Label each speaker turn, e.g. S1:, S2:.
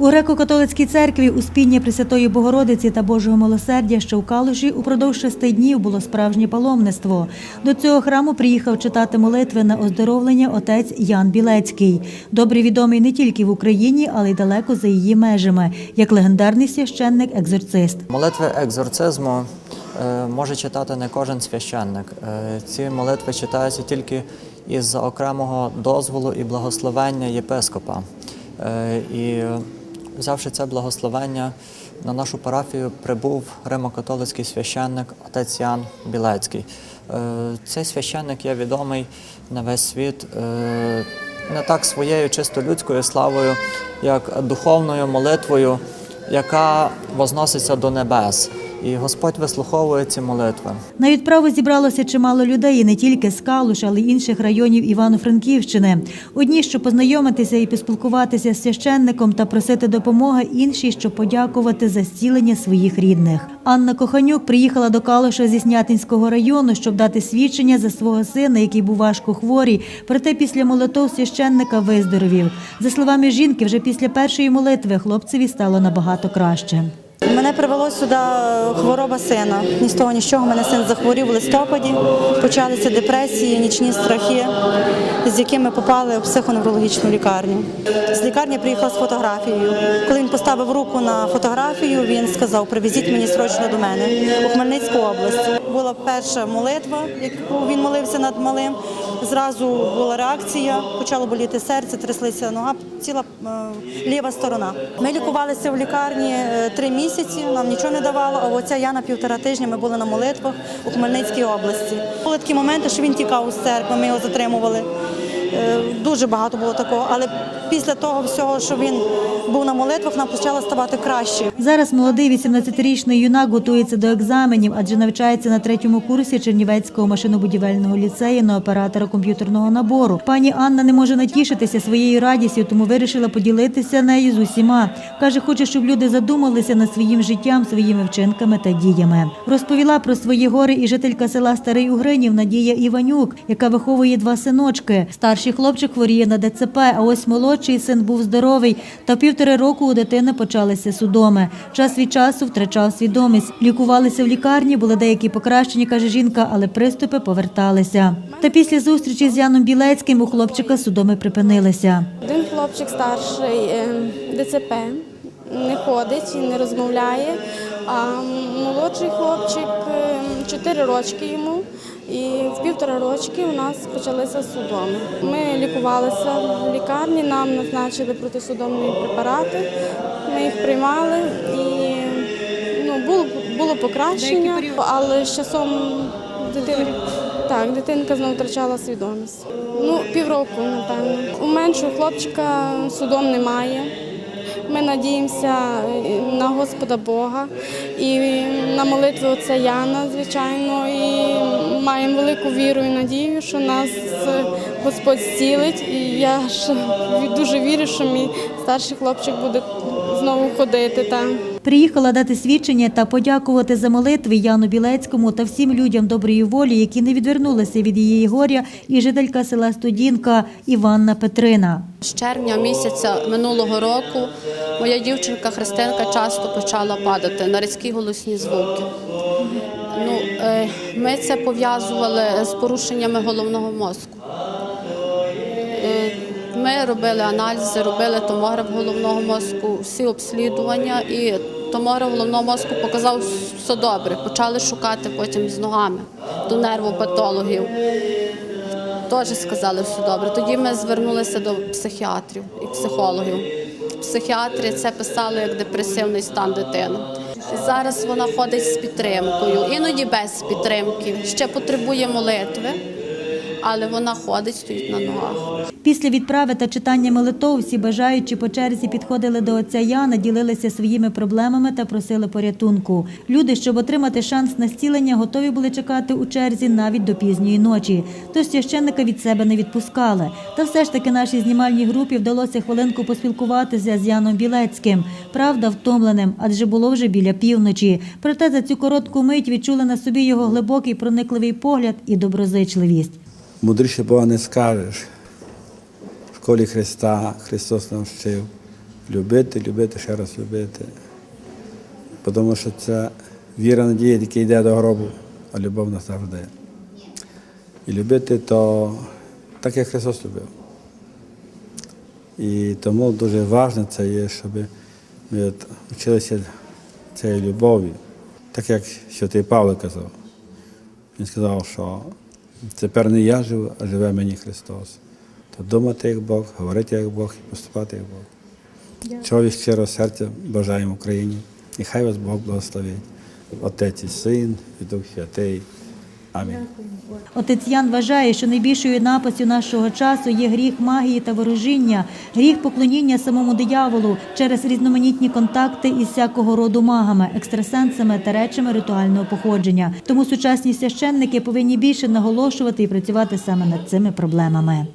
S1: У греко-католицькій церкві Успіння Пресвятої Богородиці та Божого милосердя, що в Калуші, упродовж шести днів було справжнє паломництво. До цього храму приїхав читати молитви на оздоровлення отець Ян Білецький, добре відомий не тільки в Україні, але й далеко за її межами, як легендарний священник-екзорцист.
S2: Молитви екзорцизму е, може читати не кожен священник. Е, Ці молитви читаються тільки із окремого дозволу і благословення єпископа. Е, І взявши це благословення, на нашу парафію прибув римокатолицький священник отець Ян Білецький. Е, Цей священник є відомий на весь світ е, не так своєю чисто людською славою, як духовною молитвою яка возноситься до небес. І Господь вислуховує ці молитви.
S1: На відправу зібралося чимало людей і не тільки з Калуш, але й інших районів Івано-Франківщини. Одні, щоб познайомитися і поспілкуватися з священником та просити допомоги, інші, щоб подякувати за зцілення своїх рідних. Анна Коханюк приїхала до Калуша зі Снятинського району, щоб дати свідчення за свого сина, який був важко хворий. Проте після молитов священника виздоровів. За словами жінки, вже після першої молитви хлопцеві стало набагато краще.
S3: Мене привело сюди хвороба сина. Ні з того, ні з чого. Мене син захворів в листопаді. Почалися депресії, нічні страхи, з якими попали в психоневрологічну лікарню. З лікарні приїхала з фотографією. Коли він поставив руку на фотографію, він сказав: Привезіть мені срочно до мене у Хмельницьку область. Була перша молитва, яку він молився над малим. Зразу була реакція, почало боліти серце, тряслися нога, ціла е, ліва сторона. Ми лікувалися в лікарні е, три місяці, нам нічого не давало. А оця я на півтора тижня ми були на молитвах у Хмельницькій області. Були такі моменти, що він тікав з церкви, ми його затримували. Е, Дуже багато було такого. Але після того всього, що він був на молитвах, нам почало ставати краще.
S1: Зараз молодий 18-річний юнак готується до екзаменів, адже навчається на третьому курсі Чернівецького машинобудівельного ліцею на оператора комп'ютерного набору. Пані Анна не може натішитися своєю радістю, тому вирішила поділитися нею з усіма. Каже, хоче, щоб люди задумалися над своїм життям, своїми вчинками та діями. Розповіла про свої гори і жителька села Старий Угринів Надія Іванюк, яка виховує два синочки. Старший хлопчик хворіє на ДЦП, а ось молодший син був здоровий. Та півтори року у дитини почалися судоми. Час від часу втрачав свідомість. Лікувалися в лікарні, були деякі покращення, каже жінка, але приступи поверталися. Та після зустрічі з Яном Білецьким у хлопчика судоми припинилися.
S4: Один хлопчик старший е, ДЦП, не ходить не розмовляє. А молодший хлопчик 4 рочки йому, і в півтора рочки у нас почалися судоми. Ми лікувалися в лікарні, нам назначили протисудомні препарати. Ми їх приймали і ну, було, було покращення, але з часом дитина, так, дитинка знову втрачала свідомість. Ну, півроку, напевно. У меншого хлопчика судом немає. Ми надіємося е, на Господа Бога і на молитву отця Яна, звичайно, і маємо велику віру і надію, що нас е, Господь зцілить. І я ж дуже вірю, що мій старший хлопчик буде знову ходити. Там.
S1: Приїхала дати свідчення та подякувати за молитви Яну Білецькому та всім людям доброї волі, які не відвернулися від її горя, і жителька села Студінка Іванна Петрина.
S5: З червня місяця минулого року моя дівчинка Христинка часто почала падати на різкі голосні звуки. Ну, е, ми це пов'язували з порушеннями головного мозку. Ми робили аналізи, робили томограф головного мозку, всі обслідування, і томограф головного мозку показав все добре. Почали шукати потім з ногами до нервопатологів. Теж сказали все добре. Тоді ми звернулися до психіатрів і психологів. Психіатри це писали як депресивний стан дитини. Зараз вона ходить з підтримкою, іноді без підтримки. Ще потребує молитви, але вона ходить, стоїть на ногах.
S1: Після відправи та читання молитов всі бажаючі по черзі підходили до отця Яна, ділилися своїми проблемами та просили порятунку. Люди, щоб отримати шанс на зцілення, готові були чекати у черзі навіть до пізньої ночі. Тож священника від себе не відпускали. Та все ж таки нашій знімальній групі вдалося хвилинку поспілкуватися з Яном Білецьким. Правда, втомленим, адже було вже біля півночі. Проте за цю коротку мить відчули на собі його глибокий проникливий погляд і доброзичливість.
S6: Мудріше Бога не скажеш. В школі Христа Христос нам вчив. любити, любити, ще раз любити. Тому що це віра, надія, яка йде до гробу, а любов назавжди. І любити то так, як Христос любив. І тому дуже важливо це є, щоб ми вчилися цієї любові, так як святий Павло казав. Він сказав, що тепер не я живу, а живе мені Христос. То думати як Бог, говорити як Бог і поступати як Бог. Чого від щирого серця бажаємо Україні. І хай вас Бог благословить. Отець і Син, і Дух Святий. Амінь.
S1: Отець вважає, що найбільшою напастю нашого часу є гріх магії та ворожіння, гріх поклоніння самому дияволу через різноманітні контакти із всякого роду магами, екстрасенсами та речами ритуального походження. Тому сучасні священники повинні більше наголошувати і працювати саме над цими проблемами.